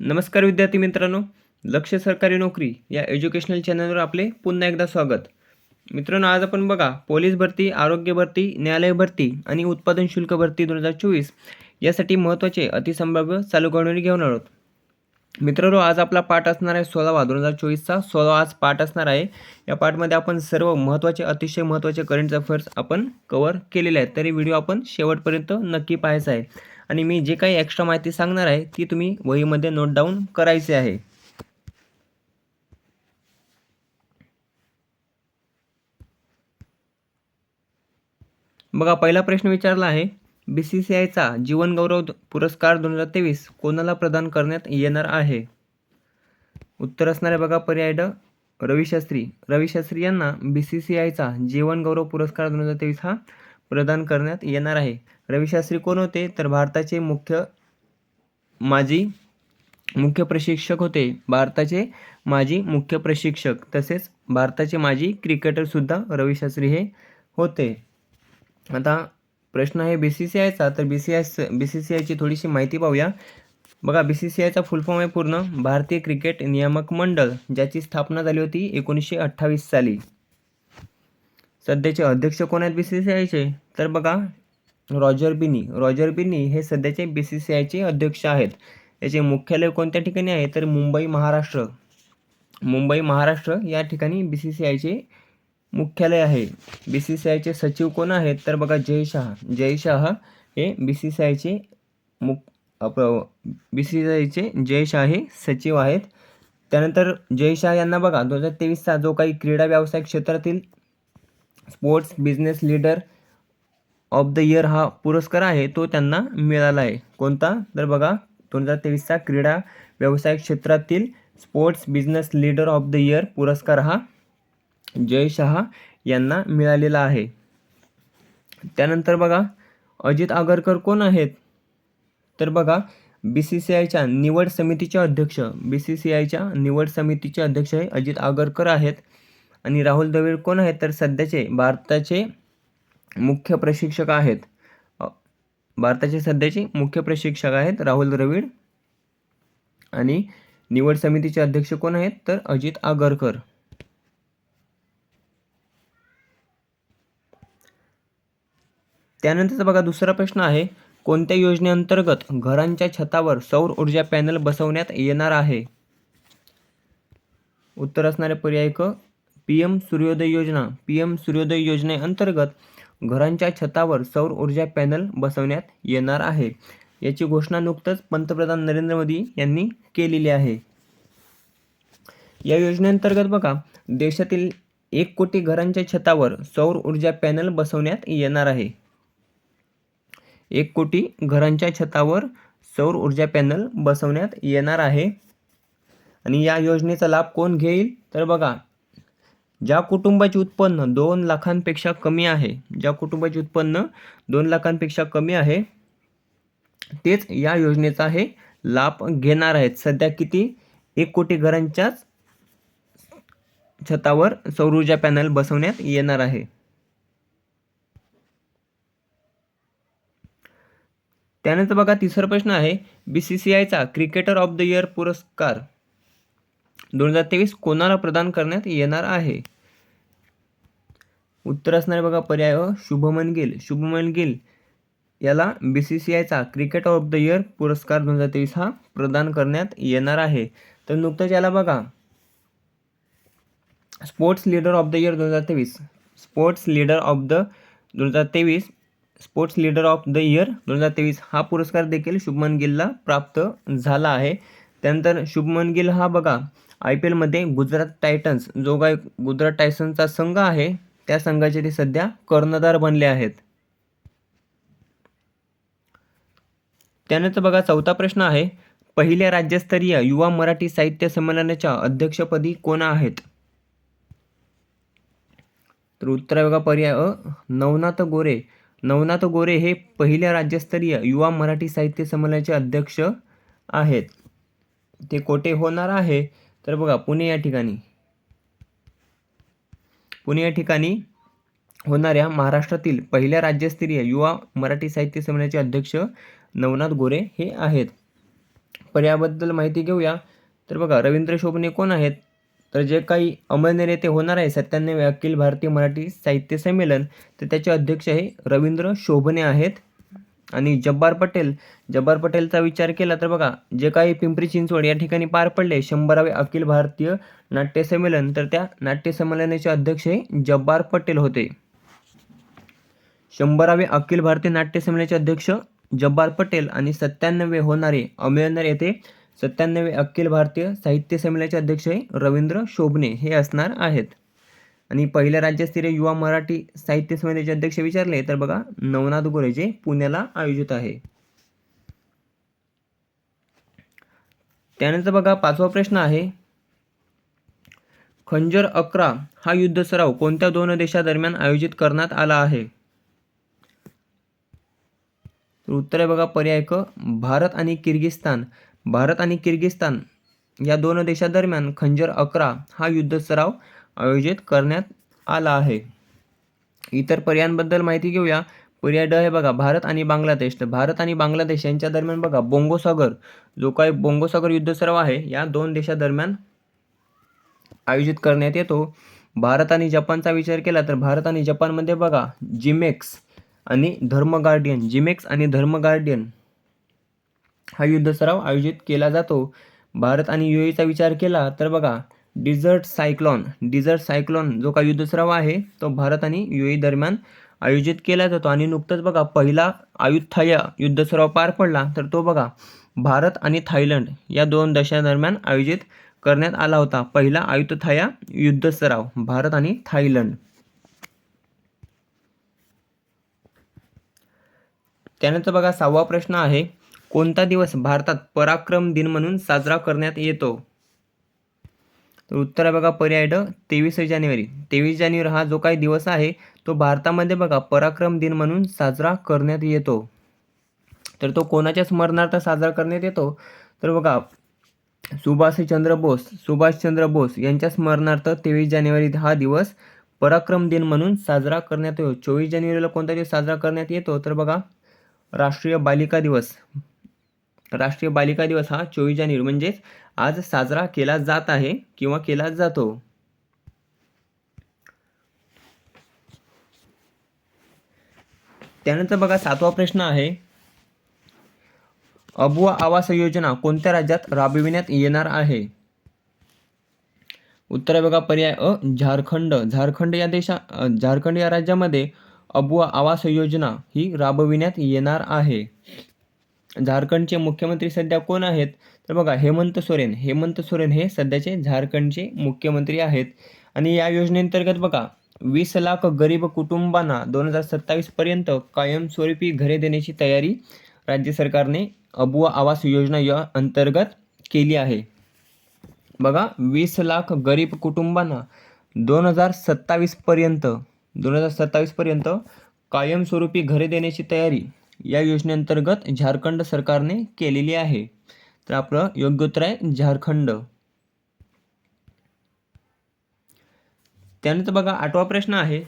नमस्कार विद्यार्थी मित्रांनो. लक्ष सरकारी नोकरी या एज्युकेशनल चॅनलवर आपले पुन्हा एकदा स्वागत. मित्रांनो आज आपण बघा पोलीस भरती आरोग्य भरती न्यायालय भरती आणि उत्पादन शुल्क भरती दोन हजार चोवीस यासाठी महत्त्वाचे अतिसंभाव्य चालू घडवणी घेऊन आहोत मित्रांनो आज आपला पाठ असणार आहे सोळावा. दोन हजार चोवीसचा सोळावा आज पाठ असणार आहे. या पाठमध्ये आपण सर्व महत्त्वाचे अतिशय महत्त्वाचे करंट अफेअर्स आपण कवर केलेले आहेत. तरी व्हिडिओ आपण शेवटपर्यंत नक्की पाहायचा आहे. आणि मी जे काही एक्स्ट्रा माहिती सांगणार आहे ती तुम्ही वहीमध्ये नोट डाऊन करायची आहे. बघा पहिला प्रश्न विचारला आहे बी सी सी आयचा जीवनगौरव पुरस्कार दोन हजार तेवीस कोणाला प्रदान करण्यात येणार आहे? उत्तर असणार आहे बघा पर्याय ड रविशास्त्री. रविशास्त्री यांना बी सी सी आयचा जीवनगौरव पुरस्कार दोन हजार तेवीस हा प्रदान करण्यात येणार आहे. रविशास्त्री कोण होते? तर भारताचे मुख्य माजी मुख्य प्रशिक्षक होते. भारताचे माजी मुख्य प्रशिक्षक तसेच भारताचे माजी क्रिकेटरसुद्धा रविशास्त्री हे होते. आता प्रश्न आहे बी सी सी आयचा तर B C I B C C आयची थोडीशी माहिती पाहूया. बघा बी सी सी आयचा फुल फॉर्म आहे पूर्ण. भारतीय क्रिकेट नियामक मंडळ ज्याची स्थापना झाली होती एकोणीसशे अठ्ठावीस साली. सध्याचे अध्यक्ष कोण आहेत बी सी सी आयचे तर बघा रॉजर बिनी. रॉजर बिनी हे सध्याचे बी सी सी आयचे अध्यक्ष आहेत. याचे मुख्यालय कोणत्या ठिकाणी आहे? तर मुंबई महाराष्ट्र. मुंबई महाराष्ट्र या ठिकाणी बी सी सी आयचे मुख्यालय आहे. बी सी सी आयचे सचिव कोण आहेत? तर बघा जय शहा. जय शहा हे बी सी सी आयचे मुख बी सी सी आयचे जय शहा हे सचिव आहेत. त्यानंतर जय शहा यांना बघा दोन हजार तेवीसचा जो काही क्रीडा व्यवसाय क्षेत्रातील sports business leader of the year हा पुरस्कार आहे तो त्यांना मिळाला आहे. कोणता? तर बघा दोन हजार तेवीसचा क्रीडा व्यवसाय क्षेत्रातील sports business leader of the year पुरस्कार हा जय शहा यांना मिळालेला आहे. त्यानंतर बघा अजित आगरकर कोण आहेत? तर बघा बी सी सी आयच्या निवड समितीचे अध्यक्ष बी सी सी आयच्या निवड समितीचे अध्यक्ष हे अजित आगरकर आहेत. आणि राहुल द्रविड कोण आहेत? तर सध्याचे भारताचे मुख्य प्रशिक्षक आहेत. भारताचे सध्याचे मुख्य प्रशिक्षक आहेत राहुल द्रविड. आणि निवड समितीचे अध्यक्ष कोण आहेत? तर अजित आगरकर. त्यानंतरचा बघा दुसरा प्रश्न आहे कोणत्या योजनेअंतर्गत घरांच्या छतावर सौर ऊर्जा पॅनल बसवण्यात येणार आहे? उत्तर असणारे पर्याय क पी एम सूर्योदय योजना पी एम सूर्योदय योजनेअंतर्गत घरांच्या छतावर सौर ऊर्जा पॅनल बसवण्यात येणार आहे. याची घोषणा नुकतंच पंतप्रधान नरेंद्र मोदी यांनी केलेली आहे. या योजनेअंतर्गत बघा देशातील एक कोटी घरांच्या छतावर सौर ऊर्जा पॅनल बसवण्यात येणार आहे. एक कोटी घरांच्या छतावर सौर ऊर्जा पॅनल बसवण्यात येणार आहे. आणि या योजनेचा लाभ कोण घेईल? तर बघा ज्या कुटुंबाचे उत्पन्न दोन लाखांपेक्षा कमी आहे ज्या कुटुंबाचे उत्पन्न दोन लाखांपेक्षा कमी आहे तेच या योजनेचा हे लाभ घेणार आहेत. सध्या किती? एक कोटी घरांच्याच छतावर सौरऊर्जा पॅनल बसवण्यात येणार आहे. त्यानंतर बघा तिसरा प्रश्न आहे बी सी सी आयचा क्रिकेटर ऑफ द इयर पुरस्कार दोन हजार तेवीस कोणाला प्रदान करण्यात येणार आहे? उत्तर असणारे बघा पर्याय अ, शुभमन गिल. शुभमन गिल याला बी सी सी आयचा क्रिकेट ऑफ द इयर पुरस्कार दोन हजार तेवीस हा प्रदान करण्यात येणार आहे. तर नुकतंच याला बघा. Sports leader of the year दोन हजार तेवीस. स्पोर्ट्स लीडर ऑफ द दोन हजार तेवीस. Sports leader of the year दोन हजार तेवीस हा पुरस्कार देखील शुभमन गिलला प्राप्त झाला आहे. त्यानंतर शुभमन गिल हा बघा आय पी एलमध्ये गुजरात टायटन्स जो काय गुजरात टायटन्सचा संघ आहे त्या संघाचे ते सध्या कर्णधार बनले आहेत. त्यानंतर बघा चौथा प्रश्न आहे पहिल्या राज्यस्तरीय युवा मराठी साहित्य संमेलनाच्या अध्यक्षपदी कोण आहेत? तर उत्तर बघा पर्याय अ नवनाथ गोरे. नवनाथ गोरे हे पहिल्या राज्यस्तरीय युवा मराठी साहित्य संमेलनाचे अध्यक्ष आहेत. ते कोठे होणार आहे? तर बघा पुणे या ठिकाणी. पुणे या ठिकाणी होणाऱ्या महाराष्ट्रातील पहिल्या राज्यस्तरीय युवा मराठी साहित्य संमेलनाचे अध्यक्ष नवनाथ गोरे हे आहेत. पर्यायाबद्दल माहिती घेऊया. तर बघा रवींद्र शोभने कोण आहेत? तर जे काही अमळनेर येथे होणार आहे सत्त्याण्णव अखिल भारतीय मराठी साहित्य संमेलन तर त्याचे अध्यक्ष हे रवींद्र शोभने आहेत. आणि जब्बार पटेल जब्बार पटेलचा विचार केला तर बघा जे काही पिंपरी चिंचवड या ठिकाणी पार पडले शंभरावे अखिल भारतीय नाट्य संमेलन तर त्या नाट्य संमेलनाचे अध्यक्ष हे जब्बार पटेल होते. शंभरावे अखिल भारतीय नाट्य संमेलनाचे अध्यक्ष जब्बार पटेल आणि सत्त्याण्णवे होणारे अमळनेर येथे सत्त्याण्णवे अखिल भारतीय साहित्य संमेलनाचे अध्यक्ष हे रवींद्र शोभने हे असणार आहेत. आणि पहिल्या राज्यस्तरीय युवा मराठी साहित्य समितीचे अध्यक्ष विचारले तर बघा नवनाथ गोरे जे पुण्याला आयोजित आहे. त्यानंतर बघा पाचवा प्रश्न आहे खंजर अकरा हा युद्ध सराव कोणत्या दोन देशादरम्यान आयोजित करण्यात आला आहे? उत्तर आहे बघा पर्याय क भारत आणि किर्गिस्तान भारत आणि किर्गिस्तान या दोन देशादरम्यान खंजर अकरा हा युद्ध सराव आयोजित करण्यात आला आहे. इतर पर्यायांबद्दल माहिती घेऊया. पर्याय ड हे बघा भारत आणि बांगलादेश. तर भारत आणि बांगलादेश यांच्या दरम्यान बघा बोंगोसागर जो काही बोंगोसागर युद्ध सराव आहे या दोन देशादरम्यान आयोजित करण्यात येतो. भारत आणि जपानचा विचार केला तर भारत आणि जपानमध्ये बघा जिमेक्स आणि धर्म गार्डियन जिमेक्स आणि धर्म गार्डियन हा युद्ध सराव आयोजित केला जातो. भारत आणि युएचा विचार केला तर बघा डिझर्ट सायक्लॉन. डिझर्ट सायक्लॉन जो काही युद्धसराव आहे तो भारत आणि युए दरम्यान आयोजित केला जातो. आणि नुकतंच बघा पहिला आयुथाया युद्धसराव पार पडला तर तो बघा भारत आणि थायलंड या दोन देशांदरम्यान आयोजित करण्यात आला होता. पहिला आयुथाया युद्धसराव भारत आणि थायलंड. त्यानंतर बघा सहावा प्रश्न आहे कोणता दिवस भारतात पराक्रम दिन म्हणून साजरा करण्यात येतो? तर उत्तर आहे बघा पर्याय ड तेवीस जानेवारी. तेवीस जानेवारी हा जो काही दिवस आहे तो भारतामध्ये बघा पराक्रम दिन म्हणून साजरा करण्यात येतो. तर तो कोणाच्या स्मरणार्थ साजरा करण्यात येतो? तर बघा सुभाषचंद्र बोस सुभाषचंद्र बोस यांच्या स्मरणार्थ तेवीस जानेवारी हा दिवस पराक्रम दिन म्हणून साजरा करण्यात येतो. चोवीस जानेवारीला कोणता दिवस साजरा करण्यात येतो? तर बघा राष्ट्रीय बालिका दिवस. राष्ट्रीय बालिका दिवस हा चोवीस जानेवारी म्हणजेच आज साजरा केला जात आहे किंवा केला जातो. त्यानंतर बघा सातवा प्रश्न आहे. अबुआ आवास योजना कोणत्या राज्यात राबविण्यात येणार आहे? उत्तर आहे बघा पर्याय अ झारखंड. झारखंड या देशा झारखंड या राज्यामध्ये अबुआ आवास योजना ही राबविण्यात येणार आहे. झारखंडचे मुख्यमंत्री सध्या कोण आहेत? तर बघा हेमंत सोरेन. हेमंत सोरेन हे सध्याचे झारखंडचे मुख्यमंत्री आहेत. आणि या योजनेअंतर्गत बघा वीस लाख गरीब कुटुंबांना दोन हजार सत्तावीसपर्यंत कायमस्वरूपी घरे देण्याची तयारी राज्य सरकारने अबुआ आवास योजना या अंतर्गत केली आहे. बघा वीस लाख गरीब कुटुंबांना दोन हजार सत्तावीसपर्यंत दोन हजार सत्तावीसपर्यंत कायमस्वरूपी घरे देण्याची तयारी या योजनेअंतर्गत झारखंड सरकारने केलेली आहे. तर आपलं योग्य उत्तर आहे झारखंड. त्यानंतर बघा आठवा प्रश्न आहे.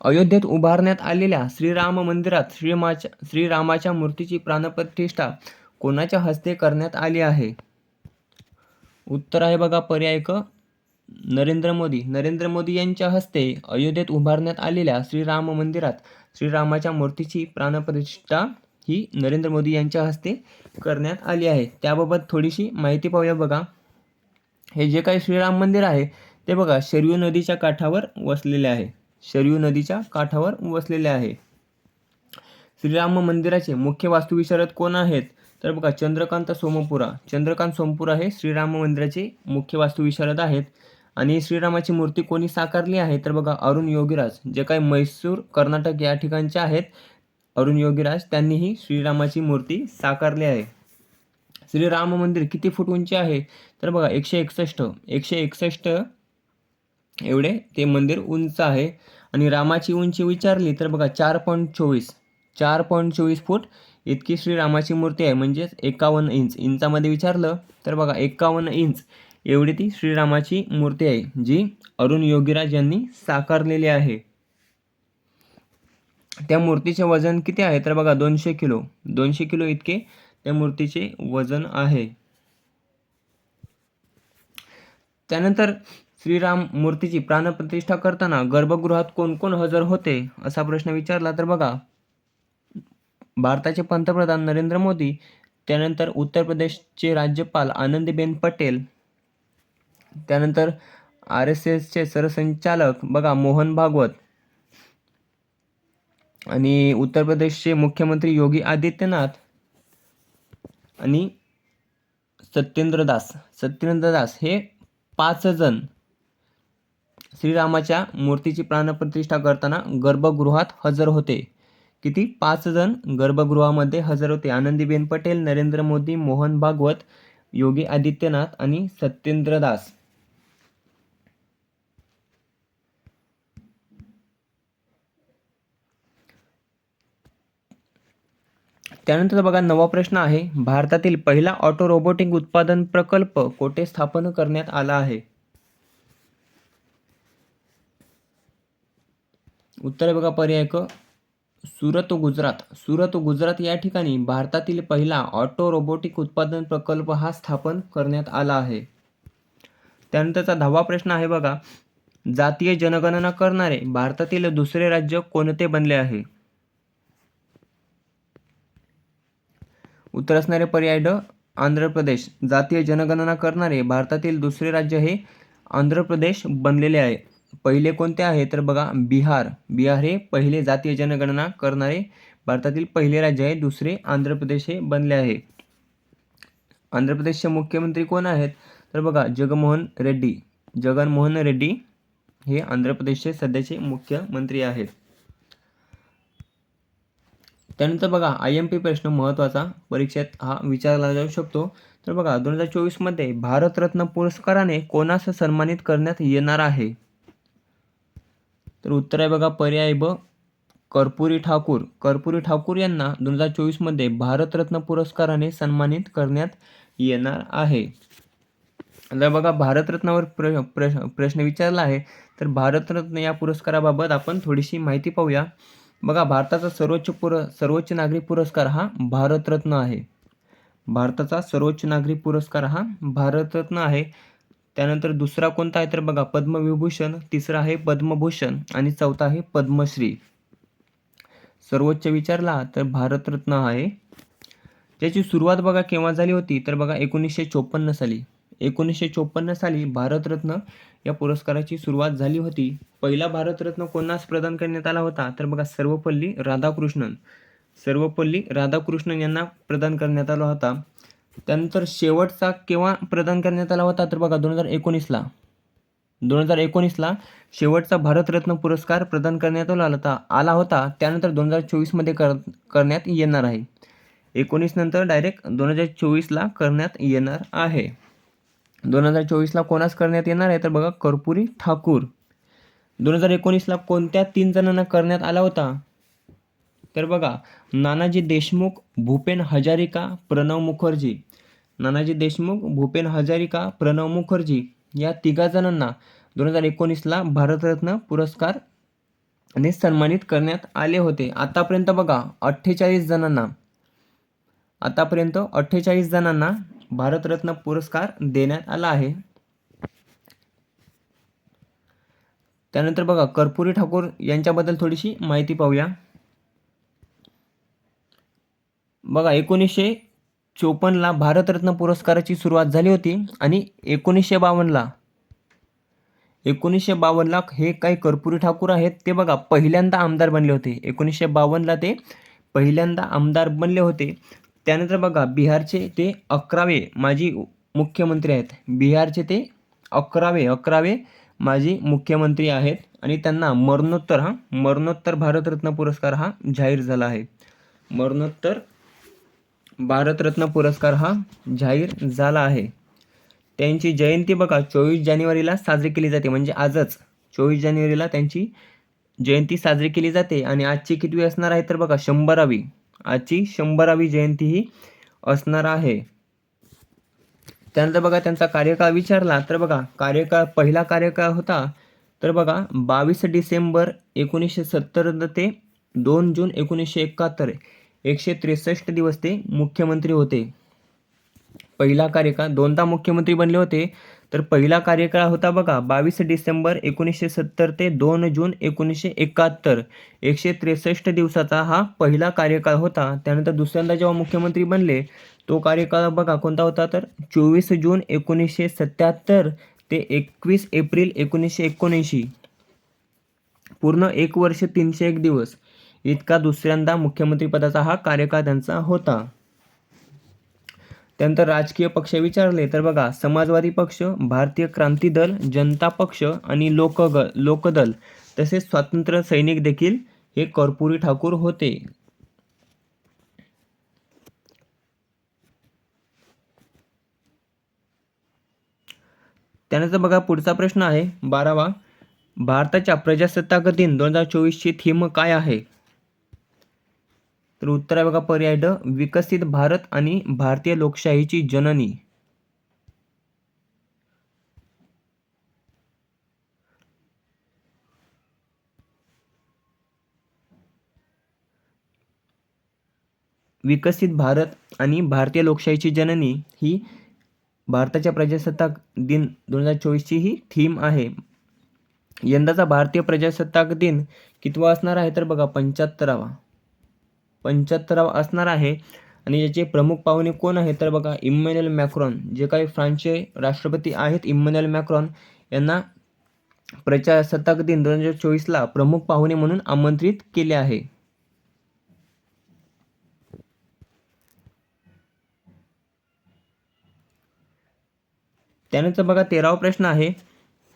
अयोध्येत उभारण्यात आलेल्या श्रीराम मंदिरात श्रीमाच्या श्रीरामाच्या मूर्तीची प्राणप्रतिष्ठा कोणाच्या हस्ते करण्यात आली आहे? उत्तर आहे बघा पर्याय क नरेंद्र मोदी. नरेंद्र मोदी यांच्या हस्ते अयोध्येत उभारण्यात आलेल्या श्रीराम मंदिरात श्रीरामाच्या मूर्तीची प्राणप्रतिष्ठा ही नरेंद्र मोदी यांच्या हस्ते करण्यात आली आहे. त्याबाबत थोडीशी माहिती पाहूया बघा. हे जे काही श्रीराम मंदिर आहे ते बघा शरयू नदीच्या काठावर वसलेले आहे. शरयू नदीच्या काठावर वसलेले आहे. श्रीराम मंदिराचे मुख्य वास्तुविशारद कोण आहेत? तर बघा चंद्रकांत सोमपुरा. चंद्रकांत सोमपुरा हे श्रीराम मंदिराचे मुख्य वास्तुविशारद आहेत. आणि श्रीरामाची मूर्ती कोणी साकारली आहे? तर बघा अरुण योगीराज. जे काही म्हैसूर कर्नाटक या ठिकाणचे आहेत अरुण योगीराज त्यांनीही श्रीरामाची मूर्ती साकारली आहे. श्रीराम मंदिर किती फूट उंची आहे? तर बघा एकशे एकसष्ट. एकशे एकसष्ट एवढे ते मंदिर उंच आहे. आणि रामाची उंची विचारली तर बघा चार पॉईंट चोवीस. चार पॉईंट चोवीस फूट इतकी श्रीरामाची मूर्ती आहे. म्हणजेच एकावन्न इंच. इंचामध्ये विचारलं तर बघा एकावन्न इंच. एवढी ती श्रीरामाची मूर्ती आहे जी अरुण योगीराज यांनी साकारलेली आहे. त्या मूर्तीचे वजन किती आहे? तर बघा दोनशे किलो. दोनशे किलो इतके त्या मूर्तीचे वजन आहे. त्यानंतर श्रीराम मूर्तीची प्राणप्रतिष्ठा करताना गर्भगृहात कोण कोण हजर होते असा प्रश्न विचारला तर बघा भारताचे पंतप्रधान नरेंद्र मोदी त्यानंतर उत्तर प्रदेशचे राज्यपाल आनंदीबेन पटेल त्यानंतर आर एस एसचे सरसंचालक बघा मोहन भागवत आणि उत्तर प्रदेशचे मुख्यमंत्री योगी आदित्यनाथ आणि सत्येंद्र दास. सत्येंद्र दास हे पाच जण श्रीरामाच्या मूर्तीची प्राणप्रतिष्ठा करताना गर्भगृहात हजर होते. किती? पाच जण गर्भगृहामध्ये हजर होते. आनंदीबेन पटेल नरेंद्र मोदी मोहन भागवत योगी आदित्यनाथ आणि सत्येंद्र दास. त्यानंतर बघा नवा प्रश्न आहे. भारतातील पहिला ऑटो रोबोटिक उत्पादन प्रकल्प कोठे स्थापन करण्यात आला आहे? उत्तर बघा पर्याय क सुरत गुजरात. सुरत गुजरात या ठिकाणी भारतातील पहिला ऑटो रोबोटिक उत्पादन प्रकल्प हा स्थापन करण्यात आला आहे. त्यानंतरचा दहावा प्रश्न आहे बघा जातीय जनगणना करणारे भारतातील दुसरे राज्य कोणते बनले आहे? उत्तर असणारे पर्याय ड आंध्र प्रदेश. जातीय जनगणना करणारे भारतातील दुसरे राज्य हे आंध्र प्रदेश बनलेले आहे. पहिले कोणते आहे तर बघा बिहार. बिहार हे पहिले जातीय जनगणना करणारे भारतातील पहिले राज्य आहे. दुसरे आंध्र प्रदेश हे बनले आहे. आंध्र प्रदेशचे मुख्यमंत्री कोण आहेत? तर बघा जगमोहन रेड्डी. जगनमोहन रेड्डी हे आंध्र प्रदेशचे सध्याचे मुख्यमंत्री आहेत. त्यानंतर बघा आय एम पी प्रश्न महत्त्वाचा. परीक्षेत हा विचारला जाऊ शकतो. तर बघा दोन हजार चोवीसमध्ये भारतरत्न पुरस्काराने कोणास सन्मानित करण्यात येणार आहे? तर उत्तर आहे बघा पर्याय ब कर्पुरी ठाकूर. कर्पुरी ठाकूर यांना दोन हजार चोवीसमध्ये भारतरत्न पुरस्काराने सन्मानित करण्यात येणार आहे. आता बघा भारतरत्नावर प्र प्रश्न प्रश्न विचारला आहे. तर भारतरत्न या पुरस्काराबाबत आपण थोडीशी माहिती पाहूया. बघा भारताचा सर्वोच्च पुर सर्वोच्च नागरी पुरस्कार हा भारतरत्न आहे. भारताचा सर्वोच्च नागरी पुरस्कार हा भारतरत्न आहे. त्यानंतर दुसरा कोणता आहे तर बघा पद्मविभूषण तिसरा आहे पद्मभूषण आणि चौथा आहे पद्मश्री. सर्वोच्च विचारला तर भारतरत्न आहे. त्याची सुरुवात बघा केव्हा झाली होती तर बघा एकोणीसशे चोपन्न साली. एकोणीसशे चोपन्न साली भारतरत्न या पुरस्काराची सुरुवात झाली होती. पहिला भारतरत्न कोणास प्रदान करण्यात आला होता? तर बघा सर्वपल्ली राधाकृष्णन. सर्वपल्ली राधाकृष्णन यांना प्रदान करण्यात आला होता. त्यानंतर शेवटचा केव्हा प्रदान करण्यात आला होता? तर बघा दोन हजार एकोणीसला. दोन हजार एकोणीसला शेवटचा भारतरत्न पुरस्कार प्रदान करण्यात आला होता. आला होता. त्यानंतर दोन हजार चोवीसमध्ये कर करण्यात येणार आहे. एकोणीस नंतर डायरेक्ट दोन हजार चोवीसला करण्यात येणार आहे. दोन हजार चोवीसला कोणास करण्यात येणार आहे? तर बघा कर्पुरी ठाकूर. दोन हजार एकोणीसला कोणत्या तीन जणांना करण्यात आला होता? तर बघा नानाजी देशमुख भूपेन हजारिका प्रणव मुखर्जी. नानाजी देशमुख भूपेन हजारिका प्रणव मुखर्जी या तिघा जणांना दोन हजार एकोणीसला भारतरत्न पुरस्कार ने सन्मानित करण्यात आले होते. आतापर्यंत बघा अठ्ठेचाळीस जणांना. आतापर्यंत अठ्ठेचाळीस जणांना भारतरत्न पुरस्कार देण्यात आला आहे. त्यानंतर बघा कर्पुरी ठाकूर यांच्याबद्दल थोडीशी माहिती पाहूया. बघा एकोणीसशे चोपन्नला भारतरत्न पुरस्काराची सुरुवात झाली होती आणि एकोणीसशे बावन्नला एकोणीसशे बावन्नला हे काही कर्पुरी ठाकूर आहेत ते बघा पहिल्यांदा आमदार बनले होते. एकोणीसशे बावन्नला ते पहिल्यांदा आमदार बनले होते. त्यानंतर बघा बिहारचे ते अकरावे माजी मुख्यमंत्री आहेत. बिहारचे ते अकरावे अकरावे माजी मुख्यमंत्री आहेत आणि त्यांना मरणोत्तर हा मरणोत्तर भारतरत्न पुरस्कार हा जाहीर झाला आहे. मरणोत्तर भारतरत्न पुरस्कार हा जाहीर झाला आहे. त्यांची जयंती बघा चोवीस जानेवारीला साजरी केली जाते. म्हणजे आजच चोवीस जानेवारीला त्यांची जयंती साजरी केली जाते. आणि आजची कितवी असणार आहे तर बघा शंभरावी. आजची शंभरावी जयंती ही असणार आहे. त्यानंतर बघा त्यांचा कार्यकाळ विचारला तर बघा कार्यकाळ पहिला कार्यकाळ होता तर बघा बावीस डिसेंबर एकोणीसशे सत्तर ते दोन जून एकोणीसशे एकाहत्तर एकशे त्रेसष्ट दिवस ते मुख्यमंत्री होते. पहिला कार्यकाळ दोनदा मुख्यमंत्री बनले होते. तर पहिला कार्यकाळ होता बघा बावीस डिसेंबर एकोणीसशे सत्तर ते दोन जून एकोणीसशे एकाहत्तर. एकशे त्रेसष्ट दिवसाचा हा पहिला कार्यकाळ होता. त्यानंतर दुसऱ्यांदा जेव्हा मुख्यमंत्री बनले तो कार्यकाळ बघा कोणता होता तर? चोवीस जून एकोणीसशे सत्याहत्तर ते एकवीस एप्रिल एकोणीसशे एकोणऐंशी. पूर्ण एक वर्ष तीनशे एक दिवस. इतका दुसऱ्यांदा मुख्यमंत्रीपदाचा हा कार्यकाळ त्यांचा होता. त्यानंतर राजकीय पक्ष विचारले तर बघा समाजवादी पक्ष भारतीय क्रांती दल जनता पक्ष आणि लोकग लोकदल तसेच स्वातंत्र्य सैनिक देखील हे कर्पुरी ठाकूर होते. त्यानंतर बघा पुढचा प्रश्न आहे बारावा भारताच्या प्रजासत्ताक दिन दोन हजार चोवीसची थीम काय आहे? तर उत्तर आहे बघा पर्याय ड विकसित भारत आणि भारतीय लोकशाहीची जननी. विकसित भारत आणि भारतीय लोकशाहीची जननी ही भारताच्या प्रजासत्ताक दिन दोन हजार चोवीसची ही थीम आहे. यंदाचा भारतीय प्रजासत्ताक दिन कितवा असणार आहे तर बघा पंच्याहत्तरावा. पंच्याहत्तरावा असणार आहे. आणि याचे प्रमुख पाहुणे कोण आहेत? तर बघा इम्मॅन्युअल मॅक्रॉन. जे काही फ्रान्सचे राष्ट्रपती आहेत इम्मॅन्युअल मॅक्रॉन यांना प्रजासत्ताक दिन दोन हजार चोवीसला प्रमुख पाहुणे म्हणून आमंत्रित केले आहे. त्यानंतर बघा तेरावा प्रश्न आहे.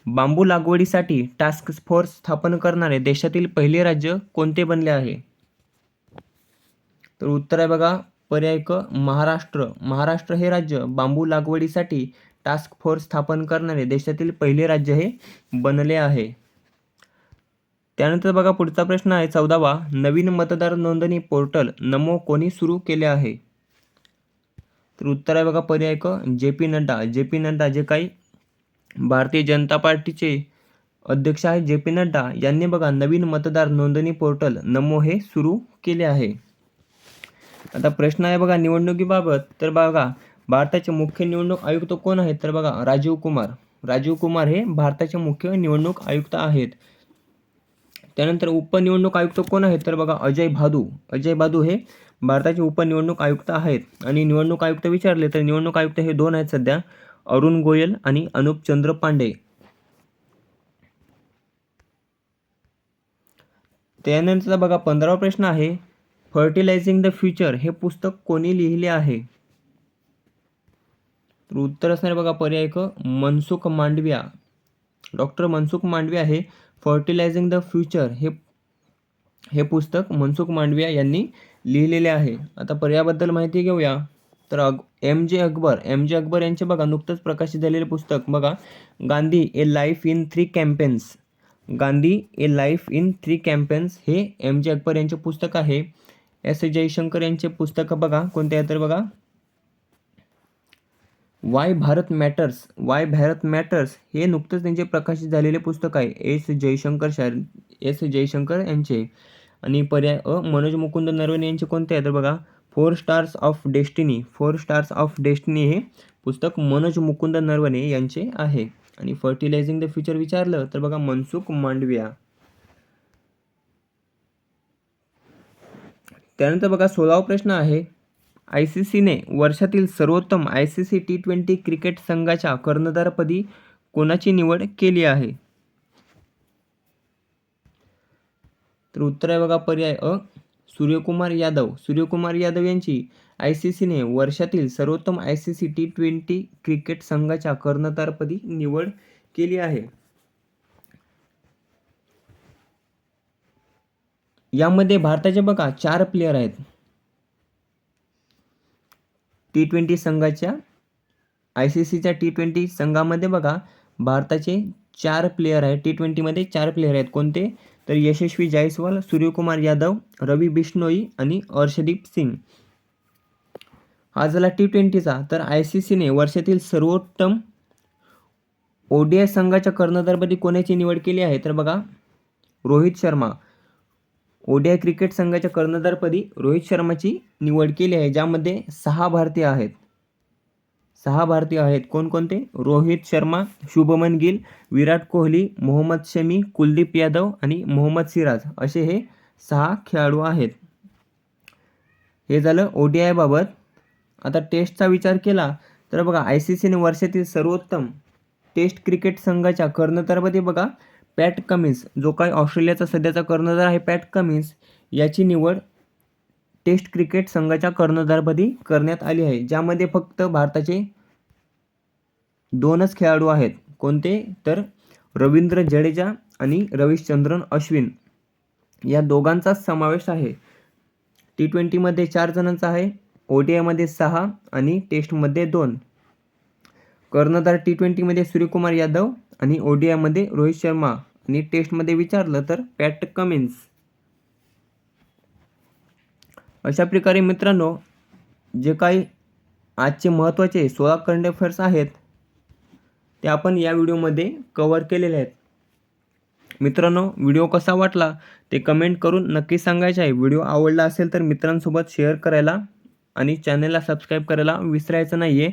बांबू लागवडीसाठी टास्क फोर्स स्थापन करणारे देशातील पहिले राज्य कोणते बनले आहे? तर उत्तर आहे बघा पर्याय क महाराष्ट्र. महाराष्ट्र हे राज्य बांबू लागवडीसाठी टास्क फोर्स स्थापन करणारे देशातील पहिले राज्य हे बनले आहे. त्यानंतर बघा पुढचा प्रश्न आहे चौदावा. नवीन मतदार नोंदणी पोर्टल नमो कोणी सुरू केले आहे? तर उत्तर आहे बघा पर्याय क J P Nadda. J P Nadda जे काही भारतीय जनता पार्टीचे अध्यक्ष आहेत जे पी नड्डा यांनी बघा नवीन मतदार नोंदणी पोर्टल नमो हे सुरू केले आहे. आता प्रश्न आहे बघा निवडणुकीबाबत. तर बघा भारताचे मुख्य निवडणूक आयुक्त कोण आहेत? तर बघा राजीव कुमार. राजीव कुमार हे भारताचे मुख्य निवडणूक आयुक्त आहेत. त्यानंतर उपनिवडणूक आयुक्त कोण आहेत? तर बघा अजय भादू. अजय भादू हे भारताचे उपनिवडणूक आयुक्त आहेत. आणि निवडणूक आयुक्त विचारले तर निवडणूक आयुक्त हे दोन आहेत सध्या अरुण गोयल आणि अनुप चंद्र पांडे. त्यानंतर बघा पंधरावा प्रश्न आहे. फर्टिलायझिंग द फ्युचर हे पुस्तक कोणी लिहिले आहे? तर उत्तर असणार बघा पर्याय क मनसुख मांडविया. डॉक्टर मनसुख मांडविया हे फर्टिलायझिंग द फ्युचर हे हे पुस्तक मनसुख मांडविया यांनी लिहिलेले आहे. आता पर्यायाबद्दल माहिती घेऊया. तर अग M J Akbar M J Akbar यांचे बघा नुकतंच प्रकाशित झालेले पुस्तक. बघा Gandhi a life in three campaigns. Gandhi a life in three campaigns हे एम जे अकबर यांचे पुस्तक आहे. एस जयशंकर यांचे पुस्तक बघा कोणते आहे तर बघा. Why Bharat matters why Bharat matters हे नुकतंच त्यांचे प्रकाशित झालेले पुस्तक आहे. एस जयशंकर शार एस जयशंकर यांचे. आणि पर्याय अ मनोज मुकुंद नरवणे यांचे कोणते आहे तर बघा. Four stars of destiny four stars of destiny हे पुस्तक मनोज मुकुंद नरवणे यांचे आहे. आणि फर्टिलायझिंग द फ्युचर विचारलं तर बघा मनसुख मांडविया. त्यानंतर बघा सोळावा प्रश्न आहे. आय सी सीने वर्षातील सर्वोत्तम I C C T twenty cricket संघाच्या कर्णधारपदी कोणाची निवड केली आहे? तर उत्तर आहे बघा पर्याय अ सूर्यकुमार यादव. सूर्यकुमार यादव यांची आय सी सीने वर्षातील सर्वोत्तम I C C T twenty cricket संघाच्या कर्णधारपदी निवड केली आहे. यामध्ये भारताचे बघा चार प्लेयर आहेत. टी ट्वेंटी संघाच्या आय सी सीच्या टी ट्वेंटी संघामध्ये बघा भारताचे चार प्लेयर आहेत. टी ट्वेंटीमध्ये चार प्लेयर आहेत. कोणते? तर यशस्वी जायस्वाल सूर्यकुमार यादव रवी बिश्नोई आणि अर्षदीप सिंग. हा झाला टी ट्वेंटीचा तर आय सी सीने वर्षातील सर्वोत्तम ओडीआय संघाच्या कर्णधारपदी कोणाची निवड केली आहे? तर बघा रोहित शर्मा. ओडीआय क्रिकेट संघाच्या कर्णधारपदी रोहित शर्माची निवड केली आहे ज्यामध्ये सहा भारतीय आहेत. सहा भारतीय आहेत. कोणकोणते? रोहित शर्मा शुभमन गिल विराट कोहली मोहम्मद शमी कुलदीप यादव आणि मोहम्मद सिराज असे हे सहा खेळाडू आहेत. हे झालं ओ डी आयबाबत आता टेस्टचा विचार केला तर बघा आय सी सीने वर्षातील सर्वोत्तम टेस्ट क्रिकेट संघाच्या कर्णधारपदी बघा पॅट कमिन्स जो काय ऑस्ट्रेलियाचा सध्याचा कर्णधार आहे पॅट कमिन्स याची निवड टेस्ट क्रिकेट संघाच्या कर्णधारपदी करण्यात आली आहे ज्यामध्ये फक्त भारताचे दोनच खेळाडू आहेत. कोणते? तर रवींद्र जडेजा आणि रविशचंद्रन अश्विन. या दोघांचाच समावेश आहे. टी ट्वेंटीमध्ये चार जणांचा आहे ओ टी आयमध्ये सहा आणि टेस्टमध्ये दोन. कर्णधार टी ट्वेंटीमध्ये सूर्यकुमार यादव आणि ओ डी आयमध्ये रोहित शर्मा. आणि टेस्टमध्ये विचारलं तर पॅट कमिन्स अशा प्रकारे मित्रांनो जे काही आजचे महत्त्वाचे सोळा करंट अफेअर्स आहेत ते आपण या व्हिडिओमध्ये कवर केलेले आहेत. मित्रांनो व्हिडिओ कसा वाटला ते कमेंट करून नक्की सांगायचे आहे. व्हिडिओ आवडला असेल तर मित्रांसोबत शेअर करायला आणि चॅनलला सबस्क्राईब करायला विसरायचं नाही आहे